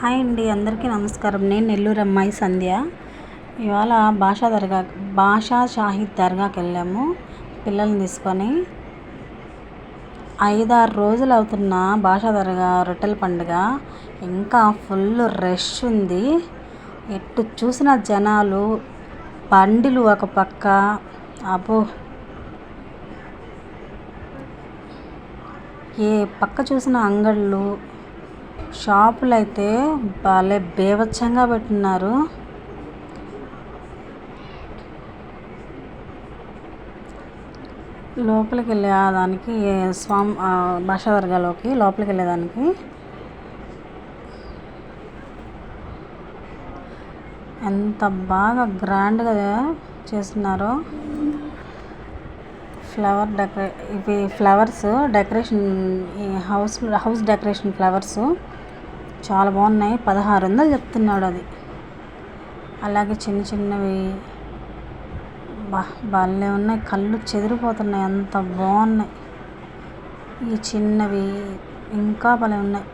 Hi అండి అందరికీ నమస్కారం. నేను నెల్లూరు అమ్మాయి సంధ్య. ఇవాళ భాషా దర్గా భాషా షాహిద్ దర్గాకి వెళ్ళాము. పిల్లల్ని తీసుకొని ఐదారు రోజులు అవుతున్న భాషా దర్గా రొట్టెల పండుగ. ఇంకా ఫుల్ రష్ ఉంది. ఎటు చూసిన జనాలు బండిలు ఒక పక్క. అబ్బో! ఏ పక్క చూసిన అంగళ్ళు షాపులు అయితే భలే బీభత్సంగా పెట్టున్నారు లోపలికి వెళ్ళేదానికి స్వామి భాషా వర్గాలోకి లోపలికి వెళ్ళేదానికి ఎంత బాగా గ్రాండ్గా చేస్తున్నారో. ఫ్లవర్ డెకరే ఇవి ఫ్లవర్స్ డెకరేషన్ ఈ హౌస్ హౌస్ డెకరేషన్ ఫ్లవర్స్ చాలా బాగున్నాయి. పదహారు వందలు చెప్తున్నాడు అది. అలాగే చిన్న చిన్నవి బా భలే ఉన్నాయి. కళ్ళు చెదిరిపోతున్నాయి. అంత బాగున్నాయి. ఈ చిన్నవి ఇంకా భలే ఉన్నాయి.